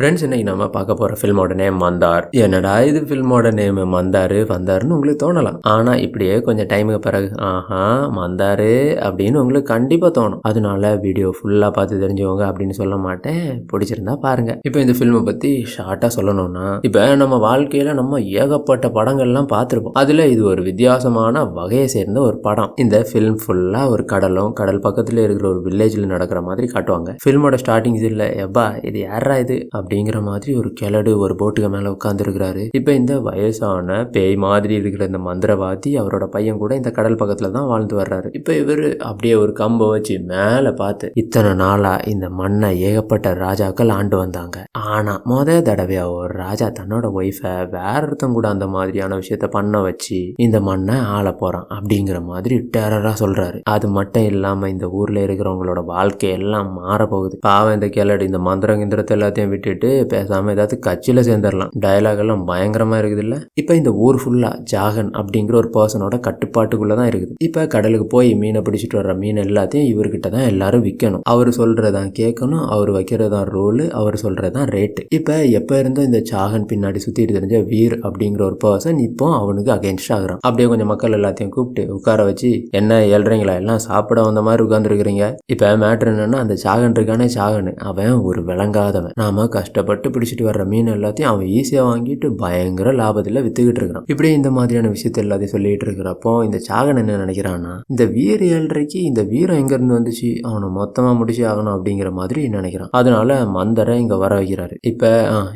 Friends இன்னைக்கு நம்ம பார்க்க போகிற ஃபில்மோட நேம் மந்தார். என்னடா இது ஃபில்மோட நேம் மந்தாரு? வந்தாருன்னு உங்களுக்கு தோணலாம். ஆனால் இப்படியே கொஞ்சம் டைமுக்கு பிறகு ஆஹா மந்தாரு அப்படின்னு உங்களுக்கு கண்டிப்பாக தோணும். அதனால வீடியோ ஃபுல்லாக பார்த்து தெரிஞ்சவங்க அப்படின்னு சொல்ல மாட்டேன். பிடிச்சிருந்தா பாருங்கள் இப்போ இந்த ஃபில்மை பற்றி ஷார்ட்டாக சொல்லணும்னா இப்போ நம்ம வாழ்க்கையில் நம்ம ஏகப்பட்ட படங்கள்லாம் பார்த்துருப்போம். அதில் இது ஒரு வித்தியாசமான வகையை சேர்ந்த ஒரு படம். இந்த ஃபில்ம் ஃபுல்லாக ஒரு கடலும் கடல் பக்கத்தில் இருக்கிற ஒரு வில்லேஜில் நடக்கிற மாதிரி காட்டுவாங்க. ஃபில்மோட ஸ்டார்டிங் இல்லை எப்பா இது யாரா இது? அப்படிங்கிற மாதிரி ஒரு கிழடு ஒரு போட்டுக்கு மேலே உட்காந்துருக்கிறாரு இப்போ இந்த வயசான பேய் மாதிரி இருக்கிற இந்த மந்திரவாதி அவரோட பையன் கூட இந்த கடல் பக்கத்தில் தான் வாழ்ந்து வர்றாரு. இப்போ இவர் அப்படியே ஒரு கம்பை வச்சு மேலே பார்த்து இத்தனை நாளாக இந்த மண்ணை ஏகப்பட்ட ராஜாக்கள் ஆண்டு வந்தாங்க. ஆனால் முத தடவையாக ஒரு ராஜா தன்னோட ஒய்ஃபை வேற ஒருத்தன் கூட அந்த மாதிரியான விஷயத்த பண்ண வச்சு இந்த மண்ணை ஆள போகிறான் அப்படிங்கிற மாதிரி டெரராக சொல்கிறாரு அது மட்டும் இல்லாமல் இந்த ஊரில் இருக்கிறவங்களோட வாழ்க்கை எல்லாம் போகுது பாவம் இந்த கேளடி இந்த மந்திரம் கிந்திரத்தை எல்லாத்தையும் விட்டுட்டு பேசாம ஏதாவது கட்சியில சேர்ந்துடலாம். டயலாக் எல்லாம் பயங்கரமா இருக்குது இல்ல இப்ப இந்த ஊர் ஃபுல்லா ஜாகன் அப்படிங்கிற ஒரு பர்சனோட கட்டுப்பாட்டுக்குள்ளே தான் இருக்குது. இப்ப கடலுக்கு போய் மீனை பிடிச்சிட்டு வர்ற மீன் எல்லாத்தையும் இவர்கிட்ட தான் எல்லாரும் விற்கணும் அவர் சொல்றதான் கேட்கணும் அவர் வைக்கிறதான் ரூலு அவர் சொல்றதான் ரேட்டு இப்ப எப்ப இருந்தோ இந்த சாகன் பின்னாடி சுத்திட்டு தெரிஞ்ச வீர் அப்படிங்கிற ஒரு பர்சன் இப்போ அவனுக்கு அகேன்ஸ்ட் ஆகுறான். அப்படியே கொஞ்சம் மக்கள் எல்லாத்தையும் கூப்பிட்டு உட்கார வச்சு என்ன ஏழ்றீங்களா? எல்லாம் சாப்பிட வந்த மாதிரி உட்காந்துருக்கிறீங்க இப்ப மேட்ரு என்னன்னா அந்த சாகன் இருக்கானே சாகன் அவன் ஒரு விளங்காதவன். நாம கஷ்டம் கஷ்டப்பட்டு பிடிச்சிட்டு வர்ற மீன் எல்லாத்தையும் அவன் ஈஸியாக வாங்கிட்டு பயங்கர லாபத்தில் வித்துக்கிட்டு இருக்கிறான். இப்படி இந்த மாதிரியான விஷயத்த எல்லாத்தையும் சொல்லிட்டு இருக்கிறப்போ இந்த சாகன் என்ன நினைக்கிறான்னா இந்த வீர ஏழரைக்கு இந்த வீரம் எங்கேருந்து வந்துச்சு? அவனை மொத்தமாக முடிச்சு ஆகணும் அப்படிங்கிற மாதிரி நினைக்கிறான். அதனால மந்தரை இங்கே வர வைக்கிறாரு. இப்போ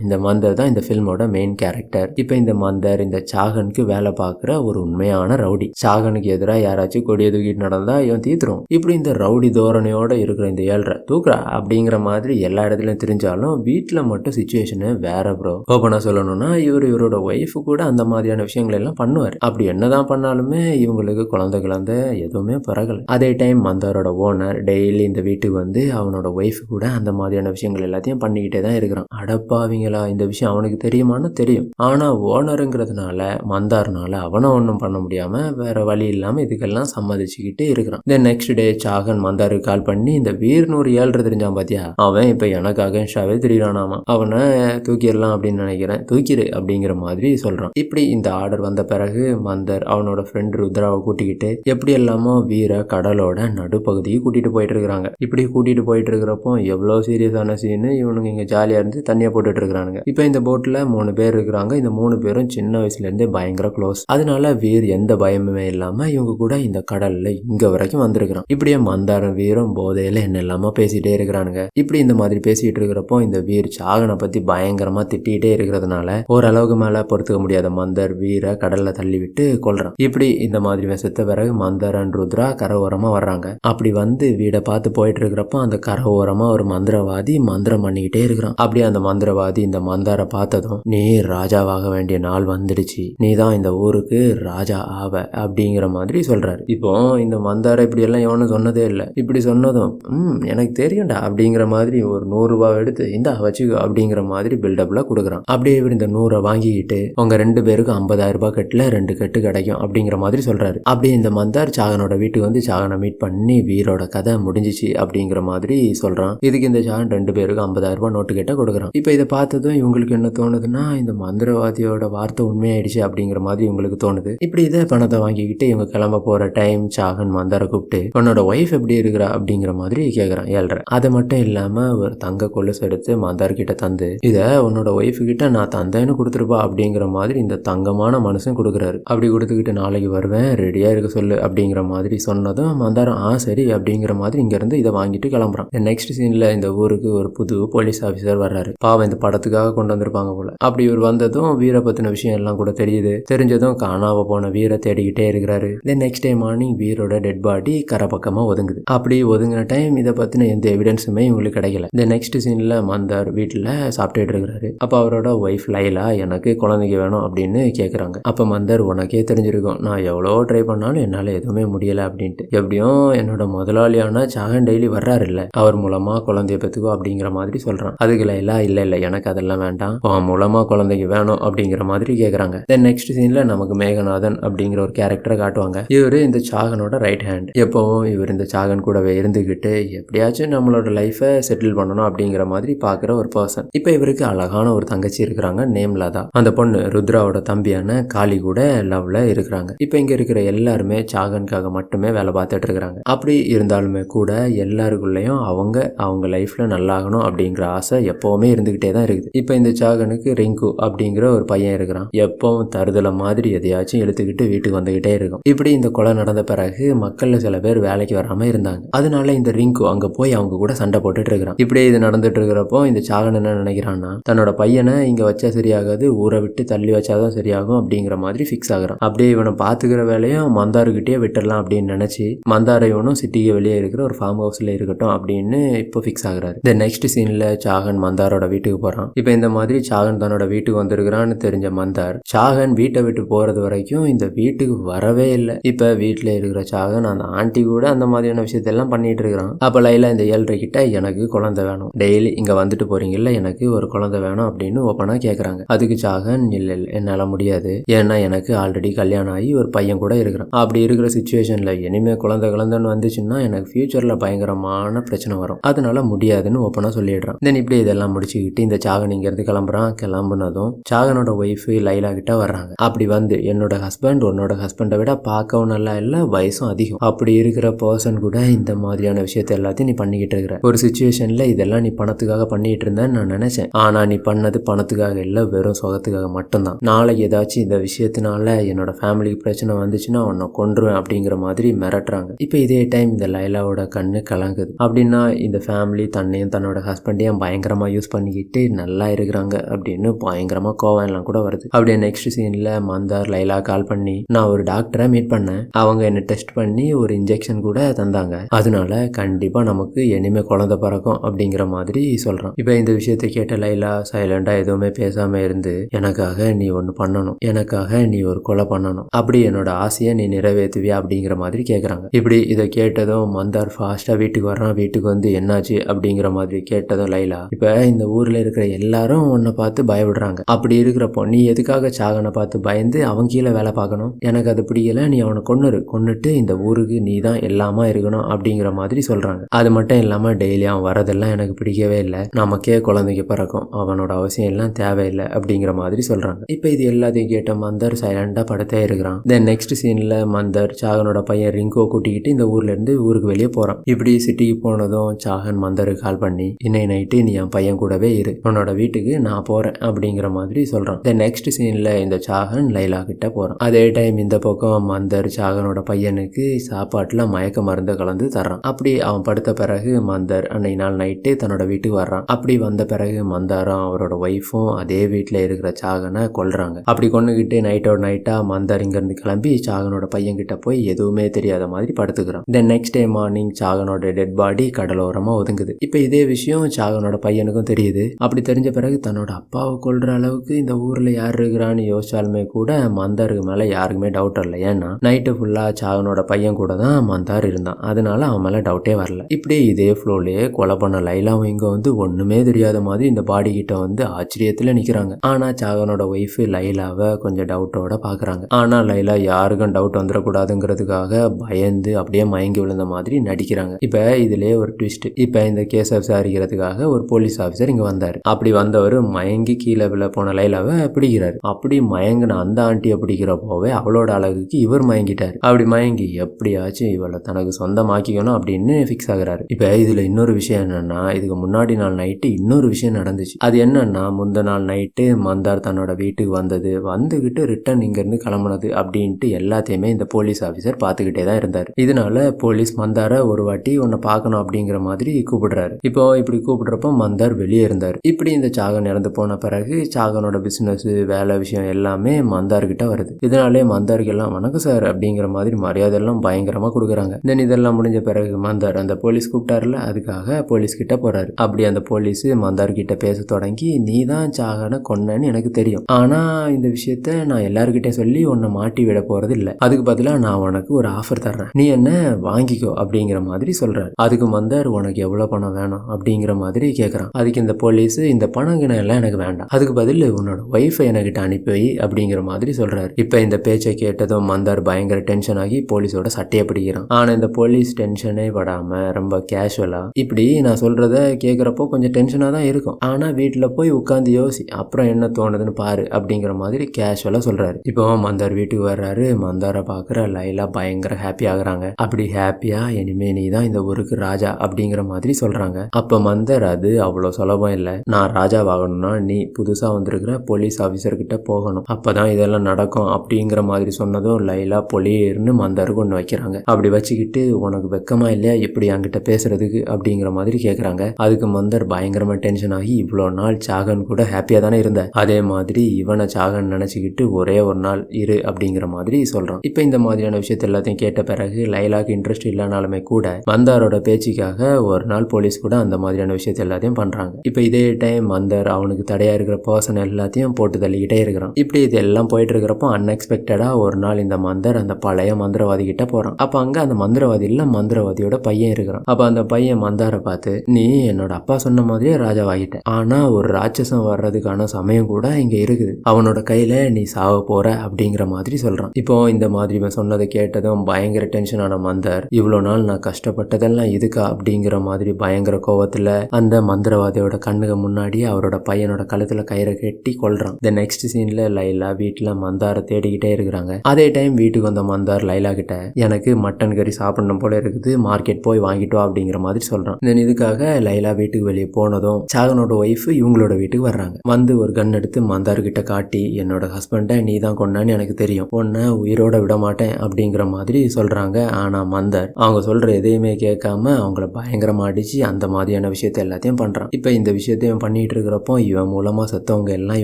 இந்த மந்தர் தான் இந்த ஃபில்மோட மெயின் கேரக்டர் இப்போ இந்த மந்தர் இந்த சாகனுக்கு வேலை பார்க்குற ஒரு உண்மையான ரவுடி. சாகனுக்கு எதிராக யாராச்சும் கொடியை தூக்கிட்டு நடந்தா இவன் தீத்துரும். இப்படி இந்த ரவுடி தோரணையோட இருக்கிற இந்த ஏழ்ரை தூக்குறா அப்படிங்கிற மாதிரி எல்லா இடத்துலையும் தெரிஞ்சாலும் வீட்டில் மட்டும் சுச்சுவேஷனு வேற ப்ரோ ஓப்பனாக சொல்லணும்னா இவர் இவரோட ஒய்ஃபு கூட அந்த மாதிரியான விஷயங்கள் எல்லாம் பண்ணுவார். அப்படி என்னதான் பண்ணாலுமே இவங்களுக்கு குழந்தை குழந்தை எதுவுமே பிறகல. அதே டைம் மந்தாரோட ஓனர் டெய்லி இந்த வீட்டுக்கு வந்து அவனோட ஒய்ஃப் கூட அந்த மாதிரியான விஷயங்கள் எல்லாத்தையும் பண்ணிக்கிட்டே தான் இருக்கிறான். அடப்பாவீங்களா இந்த விஷயம் அவனுக்கு தெரியுமான்னு தெரியும். ஆனா ஓனருங்கிறதுனால மந்தார்னால அவனை ஒன்றும் பண்ண முடியாம வேற வழி இல்லாம இதுக்கெல்லாம் சம்மதிச்சுக்கிட்டு இருக்கிறான். தென் நெக்ஸ்ட் டே சாகன் மந்தாருக்கு கால் பண்ணி இந்த வீர்னு ஒரு ஏழ்ற தெரிஞ்சான் பாத்தியா? அவன் இப்ப எனக்கு அகேன்ஸ்டாவே திடீரானாமா அவனை தூக்கிடலாம் அப்படின்னு நினைக்கிறேன். தூக்கிடு அப்படிங்கிற மாதிரி சொல்கிறான் இப்படி இந்த ஆர்டர் வந்த பிறகு மந்தர் அவனோட ஃப்ரெண்ட் ருத்ராவை கூட்டிக்கிட்டு எப்படி எல்லாமோ வீர கடலோட நடுப்பகுதிக்கு கூட்டிட்டு போயிட்டு இருக்கிறாங்க. இப்படி கூட்டிட்டு போயிட்டு இருக்கிறப்போ எவ்வளோ சீரியஸான சீனு இவனுங்க இங்கே ஜாலியாக இருந்து தண்ணியை போட்டுட்டு இருக்கிறானுங்க. இப்போ இந்த போட்டில் மூணு பேர் இருக்கிறாங்க. இந்த மூணு பேரும் சின்ன வயசுலேருந்தே பயங்கர க்ளோஸ் அதனால வீர் எந்த பயமுமே இல்லாமல் இவங்க கூட இந்த கடலில் இங்கே வரைக்கும் வந்திருக்கிறான். இப்படியே மந்தாரம் வீரம் போதையில என்ன இல்லாமல் பேசிட்டே இருக்கிறானுங்க. இப்படி இந்த மாதிரி பேசிகிட்டு இருக்கிறப்போ இந்த வீர் சாகனை பத்தி பயங்கரமா திட்டிகிட்டே இருக்கிறதுனால ஓரளவுக்கு மேல பொறுத்துக்க முடியாத மந்தர் வீரை கடல்ல தள்ளி விட்டு கொள்றான் இப்படி இந்த மாதிரி செத்த பிறகு மந்தரன் ருத்ரா கரை வர்றாங்க. அப்படி வந்து வீடை பார்த்து போயிட்டு இருக்கிறப்போ அந்த கரை ஒரு மந்திரவாதி மந்திரம் பண்ணிக்கிட்டே இருக்கிறான். அப்படியே அந்த மந்திரவாதி இந்த மந்தாரை பார்த்ததும் நீ ராஜாவாக வேண்டிய நாள் வந்துடுச்சு. நீ தான் இந்த ஊருக்கு ராஜா ஆவ அப்படிங்கிற மாதிரி சொல்றாரு. இப்போ இந்த மந்தாரை இப்படி எல்லாம் எவனும் சொன்னதே இல்லை. இப்படி சொன்னதும் ம் எனக்கு தெரியும்டா அப்படிங்கிற மாதிரி ஒரு நூறு ரூபாய் எடுத்து வச்சு வச்சுக்கோ அப்படிங்கிற மாதிரி பில்டப்ல கொடுக்குறான். அப்படியே இவர் இந்த நூறை வாங்கிக்கிட்டு உங்க ரெண்டு பேருக்கும் ஐம்பதாயிரம் ரூபாய் கட்டில் ரெண்டு கட்டு கிடைக்கும் அப்படிங்கிற மாதிரி சொல்றாரு. அப்படியே இந்த மந்தார் சாகனோட வீட்டுக்கு வந்து சாகனை மீட் பண்ணி வீரோட கதை முடிஞ்சிச்சு அப்படிங்கிற மாதிரி சொல்றான். இதுக்கு இந்த சாகன் ரெண்டு பேருக்கும் ஐம்பதாயிரம் ரூபாய் நோட்டு கேட்ட கொடுக்குறான். இப்போ இதை பார்த்ததும் இவங்களுக்கு என்ன தோணுதுன்னா இந்த மந்திரவாதியோட வார்த்தை உண்மையாயிடுச்சு அப்படிங்கிற மாதிரி இவங்களுக்கு தோணுது. இப்படி இதை பணத்தை வாங்கிக்கிட்டு இவங்க கிளம்ப போற டைம் சாகன் மந்தாரை கூப்பிட்டு உன்னோட ஒய்ஃப் எப்படி இருக்கிறா? அப்படிங்கிற மாதிரி கேட்குறான் ஏழ்ற அது மட்டும் இல்லாம ஒரு தங்க கொலுசு எடுத்து மந்தார் கிட்ட தந்து இதை உன்னோட ஒய்ஃபு கிட்ட நான் தந்தேன்னு கொடுத்துருப்பா அப்படிங்கிற மாதிரி இந்த தங்கமான மனுஷன் கொடுக்குறாரு. அப்படி கொடுத்துக்கிட்டு நாளைக்கு வருவேன் ரெடியா இருக்க சொல்லு அப்படிங்கிற மாதிரி சொன்னதும் மந்தாரம் ஆ சரி அப்படிங்கிற மாதிரி இங்க இருந்து இதை வாங்கிட்டு கிளம்புறான். நெக்ஸ்ட் சீனில் இந்த ஊருக்கு ஒரு புது போலீஸ் ஆஃபீஸர் வர்றாரு. பாவம் இந்த படத்துக்காக கொண்டு வந்திருப்பாங்க போல. அப்படி இவர் வந்ததும் வீரை பத்தின விஷயம் எல்லாம் கூட தெரியுது. தெரிஞ்சதும் காணாம போன வீரை தேடிக்கிட்டே இருக்கிறாரு. தென் நெக்ஸ்ட் டே மார்னிங் வீரோட டெட் பாடி கரை பக்கமா ஒதுங்குது. அப்படி ஒதுங்கின டைம் இதை பத்தின எந்த எவிடன்ஸுமே இவங்களுக்கு கிடைக்கல. இந்த நெக்ஸ்ட் சீனில் மந்தார் வீட்டில் சாப்பிட்டுட்டு இருக்கிறாரு அப்போ அவரோட ஒய்ஃப் லைலா எனக்கு குழந்தைங்க வேணும் அப்படின்னு கேட்குறாங்க அப்போ மந்தர் உனக்கே தெரிஞ்சிருக்கும். நான் எவ்வளோ ட்ரை பண்ணாலும் என்னால் எதுவுமே முடியலை அப்படின்ட்டு. எப்படியும் என்னோட முதலாளியான சாகன் டெய்லி வர்றாரு இல்லை அவர் மூலமாக குழந்தைய பெற்றுக்கோ அப்படிங்கிற மாதிரி சொல்கிறான் அதுக்கு லைலா இல்லை இல்லை எனக்கு அதெல்லாம் வேண்டாம். அவன் மூலமாக குழந்தைக்கு வேணும் அப்படிங்கிற மாதிரி கேட்குறாங்க தென் நெக்ஸ்ட் சீனில் நமக்கு மேகநாதன் அப்படிங்கிற ஒரு கேரக்டரை காட்டுவாங்க. இவர் இந்த சாகனோட ரைட் ஹேண்ட் எப்போவும் இவர் இந்த சாகன் கூடவே இருந்துக்கிட்டு எப்படியாச்சும் நம்மளோட லைஃப்பை செட்டில் பண்ணணும் அப்படிங்கிற மாதிரி பார்க்குற ஒரு பர்சன் இப்போ இவருக்கு அழகான ஒரு தங்கச்சி இருக்கிறாங்க நேம் லதா. அந்த பொண்ணு ருத்ராவோட தம்பியான காளி கூட லவ்ல இருக்கிறாங்க. இப்போ இங்க இருக்கிற எல்லாருமே சாகனுக்காக மட்டுமே வேலை பார்த்துட்டு இருக்கிறாங்க. அப்படி இருந்தாலுமே கூட எல்லாருக்குள்ளேயும் அவங்க அவங்க லைஃப்ல நல்லாகணும் அப்படிங்கிற ஆசை எப்பவுமே இருந்துகிட்டே தான் இருக்குது. இப்போ இந்த சாகனுக்கு ரிங்கு அப்படிங்கிற ஒரு பையன் இருக்கிறான். எப்பவும் தருதலை மாதிரி எதையாச்சும் எடுத்துக்கிட்டு வீட்டுக்கு வந்துகிட்டே இருக்கும். இப்படி இந்த கொலை நடந்த பிறகு மக்கள்ல சில பேர் வேலைக்கு வராம இருந்தாங்க. அதனால இந்த ரிங்கு அங்க போய் அவங்க கூட சண்டை போட்டுட்டு இருக்கிறான். இப்படியே இது நடந்துட்டு இருக்கிறப்போ இந்த மகன் என்ன நினைக்கிறான்னா தன்னோட பையனை இங்க வச்சா சரியாகாது ஊரை விட்டு தள்ளி வச்சாதான் சரியாகும் அப்படிங்கிற மாதிரி ஃபிக்ஸ் ஆகுறான். அப்படியே இவனை பாத்துக்கிற வேலையும் மந்தாருக்கிட்டே விட்டுறலாம் அப்படின்னு நினைச்சு மந்தார இவனும் சிட்டிக்கு வெளியே இருக்கிற ஒரு ஃபார்ம் ஹவுஸ்ல இருக்கட்டும் அப்படின்னு இப்போ ஃபிக்ஸ் ஆகுறாரு. இந்த நெக்ஸ்ட் சீன்ல சாகன் மந்தாரோட வீட்டுக்கு போறான். இப்போ இந்த மாதிரி சாகன் தன்னோட வீட்டுக்கு வந்திருக்கிறான்னு தெரிஞ்ச மந்தார் சாகன் வீட்டை விட்டு போறது வரைக்கும் இந்த வீட்டுக்கு வரவே இல்லை. இப்போ வீட்டில் இருக்கிற சாகன் அந்த ஆண்டி கூட அந்த மாதிரியான விஷயத்தெல்லாம் பண்ணிட்டு இருக்கிறான். அப்போ லைலா இந்த ஏழரை கிட்ட எனக்கு குழந்தை வேணும். டெய்லி இங்க வந்துட்டு இல்லை எனக்கு ஒரு குழந்தை வேணும் அப்படின்னு ஓப்பனா கேட்குறாங்க அதுக்கு சாகன் இல்லை இல்லை என்னால் முடியாது. ஏன்னா எனக்கு ஆல்ரெடி கல்யாணம் ஆகி ஒரு பையன் கூட இருக்கிறான். அப்படி இருக்கிற சுச்சுவேஷனில் இனிமேல் குழந்தை குழந்தைன்னு வந்துச்சுன்னா எனக்கு ஃபியூச்சரில் பயங்கரமான பிரச்சனை வரும். அதனால முடியாதுன்னு ஓப்பனாக சொல்லிடுறான். தென் இப்படி இதெல்லாம் முடிச்சுக்கிட்டு இந்த சாகன் இங்கேருந்து கிளம்புறான். கிளம்புனதும் சாகனோட ஒய்ஃபு லைலா கிட்ட வர்றாங்க. அப்படி வந்து என்னோட ஹஸ்பண்ட் உன்னோட ஹஸ்பண்டை விட பார்க்கவும் நல்லா இல்லை வயசும் அதிகம். அப்படி இருக்கிற பர்சன் கூட இந்த மாதிரியான விஷயத்த எல்லாத்தையும் நீ பண்ணிக்கிட்டு இருக்கிற. ஒரு சுச்சுவேஷனில் இதெல்லாம் நீ பணத்துக்காக பண்ணிட்டு இருந்தேன்னு நான் நினைச்சேன். ஆனால் நீ பண்ணது பணத்துக்காக இல்லை வெறும் சுகத்துக்காக மட்டும்தான். நாளைக்கு ஏதாச்சும் இந்த விஷயத்தினால என்னோட ஃபேமிலிக்கு பிரச்சனை வந்துச்சுன்னா உன்னை கொன்றுவேன் அப்படிங்கிற மாதிரி மிரட்டுறாங்க. இப்போ இதே டைம் இந்த லைலாவோட கண்ணு கலங்குது. அப்படின்னா இந்த ஃபேமிலி தன்னையும் தன்னோட ஹஸ்பண்டையும் பயங்கரமாக யூஸ் பண்ணிக்கிட்டு நல்லா இருக்கிறாங்க அப்படின்னு பயங்கரமாக கோவம் எல்லாம் கூட வருது. அப்படியே நெக்ஸ்ட் சீனில் மந்தார் லைலா கால் பண்ணி நான் ஒரு டாக்டரை மீட் பண்ணேன். அவங்க என்னை டெஸ்ட் பண்ணி ஒரு இன்ஜெக்ஷன் கூட தந்தாங்க. அதனால கண்டிப்பாக நமக்கு இனிமே குழந்தை பிறக்கும் அப்படிங்கிற மாதிரி சொல்கிறான் இப்போ இந்த விஷயத்தை கேட்ட லைலா சைலண்டாக எதுவுமே பேசாமல் இருந்து எனக்காக நீ ஒன்று பண்ணணும். எனக்காக நீ ஒரு கொலை பண்ணணும். அப்படி என்னோட ஆசையை நீ நிறைவேற்றுவியா? அப்படிங்கிற மாதிரி கேட்குறாங்க இப்படி இதை கேட்டதும் மந்தார் ஃபாஸ்ட்டாக வீட்டுக்கு வர்றான். வீட்டுக்கு வந்து என்னாச்சு? அப்படிங்கிற மாதிரி கேட்டதும் லைலா இப்போ இந்த ஊரில் இருக்கிற எல்லாரும் உன்னை பார்த்து பயப்படுறாங்க. அப்படி இருக்கிறப்போ நீ எதுக்காக சாகனை பார்த்து பயந்து அவன் கீழே வேலை பார்க்கணும்? எனக்கு அது பிடிக்கல. நீ அவனை கொன்னுரு. கொன்னுட்டு இந்த ஊருக்கு நீ தான் எல்லாமா இருக்கணும். அப்படிங்கிற மாதிரி சொல்கிறாங்க அது மட்டும் இல்லாமல் டெய்லி அவன் வரதெல்லாம் எனக்கு பிடிக்கவே இல்லை. நமக்கே குழந்தைக்கு பிறக்கும். அவனோட அவசியம் எல்லாம் தேவையில்லை அப்படிங்கிற மாதிரி சொல்கிறாங்க இப்போ இது எல்லாத்தையும் கேட்ட மந்தர் சைலண்டாக படுத்தே இருக்கிறான். தென் நெக்ஸ்ட் சீனில் மந்தர் சாகனோட பையன் ரிங்கோ கூட்டிக்கிட்டு இந்த ஊர்லேருந்து ஊருக்கு வெளியே போகிறான் இப்படி சிட்டிக்கு போனதும் சாகன் மந்தருக்கு கால் பண்ணி இன்னை நைட்டு நீ என் பையன் கூடவே இரு. உன்னோட வீட்டுக்கு நான் போகிறேன் அப்படிங்கிற மாதிரி சொல்கிறான் தென் நெக்ஸ்ட் சீனில் இந்த சாகன் லைலா கிட்ட போகிறான் அதே டைம் இந்த பக்கம் மந்தர் சாகனோட பையனுக்கு சாப்பாட்டில் மயக்க மருந்து கலந்து தர்றான். அப்படி அவன் படுத்த பிறகு மந்தர் அன்னை நாள் நைட்டு தன்னோட வீட்டுக்கு வர்றான். அப்படி வந்த பிறகு மந்தாரும் அவரோட ஒய்ஃபும் அதே வீட்டில் இருக்கிற சாகனை கொள்றாங்க அப்படி கொண்டுகிட்டு நைட்டோட நைட்டாக மந்தார் இங்கேருந்து கிளம்பி சாகனோட பையன்கிட்ட போய் எதுவுமே தெரியாத மாதிரி படுத்துக்கிறான். தென் நெக்ஸ்ட் டே மார்னிங் சாகனோட டெட் பாடி கடலோரமாக ஒதுங்குது. இப்போ இதே விஷயம் சாகனோட பையனுக்கும் தெரியுது. அப்படி தெரிஞ்ச பிறகு தன்னோட அப்பாவை கொள்ற அளவுக்கு இந்த ஊரில் யார் இருக்கிறான்னு யோசிச்சாலுமே கூட மந்தாருக்கு மேலே யாருக்குமே டவுட் இல்லை. ஏன்னா நைட்டு ஃபுல்லாக சாகனோட பையன் கூட தான் மந்தார் இருந்தான். அதனால அவன் மேலே டவுட்டே வரல. இப்படியே இதே ஃப்ளோலேயே கொலை பண்ண லைலாவும் இங்கே வந்து ஒன்றுமே தெரியாத மாதிரி இந்த பாடி கிட்ட வந்து ஆச்சரியத்தில் நிற்கிறாங்க ஆனால் சாகனோட ஒய்ஃபு லைலாவை கொஞ்சம் டவுட்டோட பார்க்குறாங்க ஆனால் லைலா யாருக்கும் டவுட் வந்துடக்கூடாதுங்கிறதுக்காக பயந்து அப்படியே மயங்கி விழுந்த மாதிரி நடிக்கிறாங்க. இப்போ இதுலேயே ஒரு ட்விஸ்ட் இப்போ இந்த கேஸ் விசாரிக்கிறதுக்காக ஒரு போலீஸ் ஆஃபீஸர் இங்கே வந்தார். அப்படி வந்தவர் மயங்கி கீழே விழ போன லைலாவை பிடிக்கிறாரு. அப்படி மயங்கின அந்த ஆண்டியை பிடிக்கிறப்போவே அவளோட அழகுக்கு இவர் மயங்கிட்டார். அப்படி மயங்கி எப்படியாச்சும் இவளை தனக்கு சொந்தமாக்கிக்கணும் அப்படின்னு ஃபிக்ஸ் ஆகுறாரு. இப்போ இதில் இன்னொரு விஷயம் என்னன்னா இதுக்கு முன்னாடி நாள் நைட்டு இன்னொரு விஷயம் நடந்துச்சு. அது என்னன்னா முந்த நாள் நைட்டு மந்தார் தன்னோட வீட்டுக்கு வந்தது. வந்துகிட்டு ரிட்டர்ன் இங்கேருந்து கிளம்புனது அப்படின்ட்டு எல்லாத்தையுமே இந்த போலீஸ் ஆஃபீஸர் பார்த்துக்கிட்டே தான் இருந்தார். இதனால போலீஸ் மந்தார ஒரு வாட்டி உன்னை பார்க்கணும் அப்படிங்கிற மாதிரி கூப்பிடுறாரு. இப்போ இப்படி கூப்பிடுறப்போ மந்தார் வெளியே இருந்தார். இப்படி இந்த சாகன் இறந்து போன பிறகு சாகனோட பிசினஸ் வேலை விஷயம் எல்லாமே மந்தார்கிட்ட வருது. இதனாலே மந்தாருக்கு எல்லாம் வணக்கம் சார் அப்படிங்கிற மாதிரி மரியாதை எல்லாம் பயங்கரமா கொடுக்குறாங்க. தென் இதெல்லாம் முடிஞ்ச பிறகு மந்தார் அந்த போலீஸ் கூப்பிட்டாருல அதுக்காக போலீஸ் கிட்ட போறாரு. அப்படி அந்த போலீஸ் மந்தார் கிட்ட பேச தொடங்கி நீ தான் சாகனை கொன்னன்னு எனக்கு தெரியும். ஆனா இந்த விஷயத்த நான் எல்லாருக்கிட்டே சொல்லி உன்னை மாட்டி விட போறது இல்ல அதுக்கு பதிலாக நான் உனக்கு ஒரு ஆஃபர் தர்றேன். நீ என்ன வாங்கிக்கோ அப்படிங்கிற மாதிரி சொல்றாரு. அதுக்கு மந்தார் உனக்கு எவ்வளவு பணம் வேணும்? அப்படிங்கிற மாதிரி கேட்கறான் அதுக்கு இந்த போலீஸ் இந்த பணம் கிணம் எல்லாம் எனக்கு வேண்டாம். அதுக்கு பதில் உன்னோட ஒய்ஃபை எனக்கிட்ட அனுப்பி அப்படிங்கிற மாதிரி சொல்றாரு. இப்போ இந்த பேச்சை கேட்டதும் மந்தார் பயங்கர டென்ஷன் ஆகி போலீஸோட சட்டையை பிடிக்கிறான். ஆனா இந்த போலீஸ் டென்ஷனே படாம ரொம்ப கேஷுவலா இப்படி நான் சொல்றத கேட்குறப்போ கொஞ்சம் டென்ஷன் டென்ஷனாக தான் இருக்கும். ஆனால் வீட்டில் போய் உட்காந்து யோசி அப்புறம் என்ன தோணுதுன்னு பாரு அப்படிங்கிற மாதிரி கேஷுவலாக சொல்கிறாரு இப்போ மந்தார் வீட்டுக்கு வர்றாரு. மந்தாரை பார்க்குற லைலா பயங்கர ஹாப்பி ஆகுறாங்க. அப்படி ஹாப்பியாக இனிமே நீ தான் இந்த ஊருக்கு ராஜா அப்படிங்கிற மாதிரி சொல்கிறாங்க அப்போ மந்தர் அது அவ்வளோ சுலபம் இல்லை. நான் ராஜாவாகணும்னா நீ புதுசாக வந்திருக்கிற போலீஸ் ஆஃபீஸர்கிட்ட போகணும். அப்போ தான் இதெல்லாம் நடக்கும் அப்படிங்கிற மாதிரி சொன்னதும் லைலா பொலியர்னு மந்தாருக்கு ஒன்று வைக்கிறாங்க. அப்படி வச்சுக்கிட்டு உனக்கு வெக்கமாக இல்லையா? இப்படி என்கிட்ட பேசுறதுக்கு? அப்படிங்கிற மாதிரி கேட்குறாங்க அதுக்கு மந்தர் பயங்கர பயங்கரமாக டென்ஷன் ஆகி இவ்வளோ நாள் சாகன் கூட ஹாப்பியாக தானே இருந்த அதே மாதிரி இவனை சாகன் நினச்சிக்கிட்டு ஒரே ஒரு நாள் இரு அப்படிங்கிற மாதிரி சொல்கிறான் இப்போ இந்த மாதிரியான விஷயத்த எல்லாத்தையும் கேட்ட பிறகு லைலாக்கு இன்ட்ரெஸ்ட் இல்லைனாலுமே கூட மந்தாரோட பேச்சுக்காக ஒரு நாள் போலீஸ் கூட அந்த மாதிரியான விஷயத்த எல்லாத்தையும் பண்ணுறாங்க இப்போ இதே டைம் மந்தர் அவனுக்கு தடையாக இருக்கிற பர்சன் எல்லாத்தையும் போட்டு தள்ளிக்கிட்டே இருக்கிறான். இப்படி இது எல்லாம் போயிட்டு இருக்கிறப்போ அன்எக்ஸ்பெக்டடாக ஒரு நாள் இந்த மந்தர் அந்த பழைய மந்திரவாதி கிட்ட போகிறான் அப்போ அங்கே அந்த மந்திரவாதி இல்லை மந்திரவாதியோட பையன் இருக்கிறான். அப்போ அந்த பையன் மந்தாரை பார்த்து நீ என்னோட அப்பா சொன்ன மாதிரியே ராஜாவாகிட்டேன். ஆனால் ஒரு ராட்சசம் வர்றதுக்கான சமயம் கூட இங்கே இருக்குது. அவனோட கையில் நீ சாவ போகிற அப்படிங்கிற மாதிரி சொல்கிறான் இப்போ இந்த மாதிரி இவன் சொன்னதை கேட்டதும் பயங்கர டென்ஷனான மந்தர் இவ்வளோ நாள் நான் கஷ்டப்பட்டதெல்லாம் இதுக்கா அப்படிங்கிற மாதிரி பயங்கர கோவத்தில் அந்த மந்திரவாதியோட கண்ணுக்கு முன்னாடி அவரோட பையனோட கழுத்தில் கயிறை கட்டி கொள்றான் இந்த நெக்ஸ்ட் சீனில் லைலா வீட்டில் மந்தாரை தேடிக்கிட்டே இருக்கிறாங்க. அதே டைம் வீட்டுக்கு வந்த மந்தார் லைலா கிட்ட எனக்கு மட்டன் கறி சாப்பிடணும் போல இருக்குது. மார்க்கெட் போய் வாங்கிட்டு வா அப்படிங்கிற மாதிரி சொல்றான். தென் இதுக்காக லைலா வீட்டுக்கு வெளியே போனதும் சாகனோட ஒய்ஃப் இவங்களோட வீட்டுக்கு வர்றாங்க. வந்து ஒரு கன் எடுத்து மந்தார் கிட்ட காட்டி என்னோட ஹஸ்பண்டை நீ தான் கொண்டான்னு எனக்கு தெரியும். உன்னை உயிரோட விட மாட்டேன் அப்படிங்கிற மாதிரி சொல்றாங்க. ஆனா மந்தர் அவங்க சொல்ற எதையுமே கேட்காம அவங்கள பயங்கரமா அடிச்சு அந்த மாதிரியான விஷயத்த எல்லாத்தையும் பண்றான். இப்ப இந்த விஷயத்தையும் பண்ணிட்டு இருக்கிறப்போ இவன் மூலமா செத்தவங்க எல்லாம்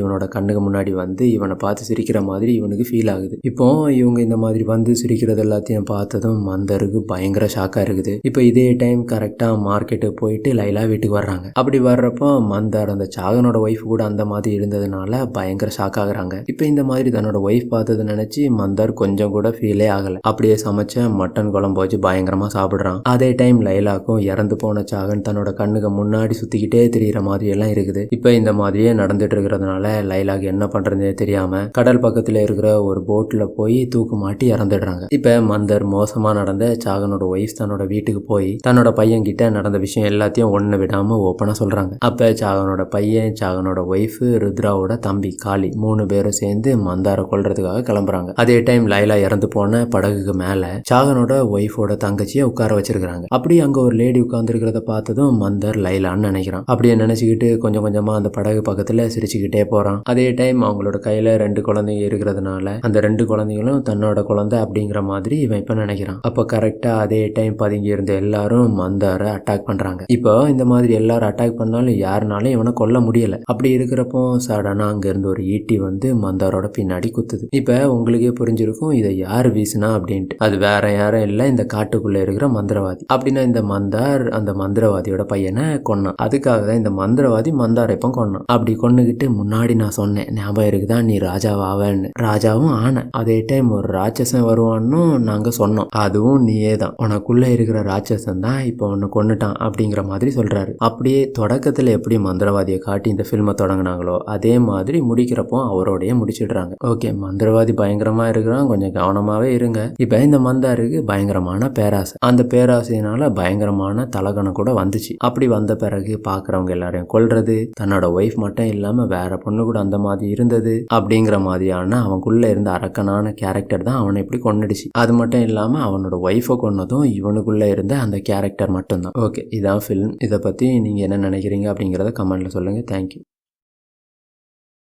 இவனோட கண்ணுக்கு முன்னாடி வந்து இவனை பார்த்து சிரிக்கிற மாதிரி இவனுக்கு ஃபீல் ஆகுது. இப்போ இவங்க இந்த மாதிரி வந்து சிரிக்கிறது எல்லாத்தையும் பார்த்ததும் மந்தருக்கு பயங்கர ஷாக்கா இருக்குது. இப்போ இதே டைம் கரெக்டா மார்க்கெட்டுக்கு போயிட்டு லைலா வீட்டுக்கு வர்றாங்க. அப்படி வர்றப்போ அந்த அந்த சாகனோட ஒய்ஃப் கூட அந்த மாதிரி இருந்ததுனால பயங்கர ஷாக் ஆகுறாங்க. இப்போ இந்த மாதிரி தன்னோட ஒய்ஃப் பார்த்ததை நினைச்சு மந்தார் கொஞ்சம் கூட ஃபீலே ஆகல. அப்படியே சமைச்ச மட்டன் குழம்பு வச்சு பயங்கரமா சாப்பிடுறான். அதே டைம் லைலாக்கும் இறந்து போன சாகன் தன்னோட கண்ணுக்கு முன்னாடி சுத்திக்கிட்டே தெரியிற மாதிரி எல்லாம் இருக்குது. இப்போ இந்த மாதிரியே நடந்துட்டு இருக்கிறதுனால லைலாக்கு என்ன பண்றதுனே தெரியாம கடல் பக்கத்துல இருக்கிற ஒரு போட்ல போய் தூக்கு மாட்டி இறந்துடுறாங்க. இப்போ மந்தர் மோசமா நடந்த சாகனோட ஒய்ஃப் தன்னோட வீட்டுக்கு போய் தன்னோட பையன் கிட்ட நடந்த விஷயம் எல்லாத்தையும் ஒண்ணு விடாம ஓப்பனா சொல்றாங்க. அப்ப சாகனோட பையன் சாகனோட ஒய்ஃப் ருத்ராவோட தம்பி காளி மூணு பேரும் சேர்ந்து மந்தாரை கொல்றதுக்காக கிளம்புறாங்க. அதே டைம் லைலா இறந்து போன படகுக்கு மேல சாகனோட ஒய்ஃபோட தங்கச்சியை உட்கார வச்சிருக்கிறாங்க. அப்படி அங்க ஒரு லேடி உட்கார்ந்துருக்கிறத பார்த்ததும் மந்தர் லைலான்னு நினைக்கிறான். அப்படியே நினைச்சுக்கிட்டு கொஞ்சம் கொஞ்சமா அந்த படகு பக்கத்துல சிரிச்சுக்கிட்டே போறான். அதே டைம் அவங்களோட கையில ரெண்டு குழந்தைங்க இருக்கிறதுனால அந்த ரெண்டு குழந்தைங்களும் தன்னோட குழந்தை அப்படிங்கிற மாதிரி இவன் இப்ப நினைக்கிறான். அப்ப கரெக்டா அதே டைம் பதுங்கி இருந்த எல்லாரும் மந்தாரை அட்டாக் பண்றாங்க. இப்போ இந்த மாதிரி எல்லாரும் அட்டாக் இருந்தாலும் யாருனாலும் இவனை கொல்ல முடியல. அப்படி இருக்கிறப்போ சடனா அங்க இருந்து ஒரு ஈட்டி வந்து மந்தாரோட பின்னாடி குத்துது. இப்ப உங்களுக்கே புரிஞ்சிருக்கும் இதை யார் வீசினா அப்படின்ட்டு. அது வேற யாரும் இல்லை இந்த காட்டுக்குள்ள இருக்கிற மந்திரவாதி. அப்படின்னா இந்த மந்தார் அந்த மந்திரவாதியோட பையனை கொன்னான். அதுக்காக தான் இந்த மந்திரவாதி மந்தாரை இப்போ கொன்னான். அப்படி கொண்டுகிட்டு முன்னாடி நான் சொன்னேன் ஞாபகம் இருக்குதா? நீ ராஜாவாவன்னு ராஜாவும் ஆன அதே டைம் ஒரு ராட்சசன் வருவான்னு நாங்க சொன்னோம். அதுவும் நீயே தான். உனக்குள்ள இருக்கிற ராட்சசன் தான் இப்போ உன்னை கொன்னுட்டான் அப்படிங்கிற மாதிரி சொல்றாரு. அப்படியே தொடக்கத்தில் எப்படி மந்திரவாதியை காட்டி இந்த ஃபில்மை தொடங்கினாங்களோ அதே மாதிரி முடிக்கிறப்போ அவரோடைய முடிச்சிடுறாங்க. ஓகே மந்திரவாதி பயங்கரமா இருக்கிறான். கொஞ்சம் கவனமாகவே இருங்க. இப்போ இந்த மந்தாருக்கு பயங்கரமான பேராசை. அந்த பேராசையினால பயங்கரமான தலகணம் கூட வந்துச்சு. அப்படி வந்த பிறகு பார்க்குறவங்க எல்லாரையும் கொல்றது தன்னோட ஒய்ஃப் மட்டும் இல்லாமல் வேற பொண்ணு கூட அந்த மாதிரி இருந்தது அப்படிங்கிற மாதிரியான அவனுக்குள்ள இருந்த அரக்கனான கேரக்டர் தான் அவனை இப்படி கொன்னுடுச்சு. அது மட்டும் இல்லாமல் அவனோட ஒய்ஃபை கொன்னதும் இவனுக்குள்ள இருந்த அந்த கேரக்டர் மட்டும்தான். ஓகே இதான் ஃபில்ம் இதை பற்றி நீங்கள் என்ன நினைக்கிறீங்க? அப்படிங்கிறத கமெண்ட்ல சொல்லுங்கள் தேங்க்யூ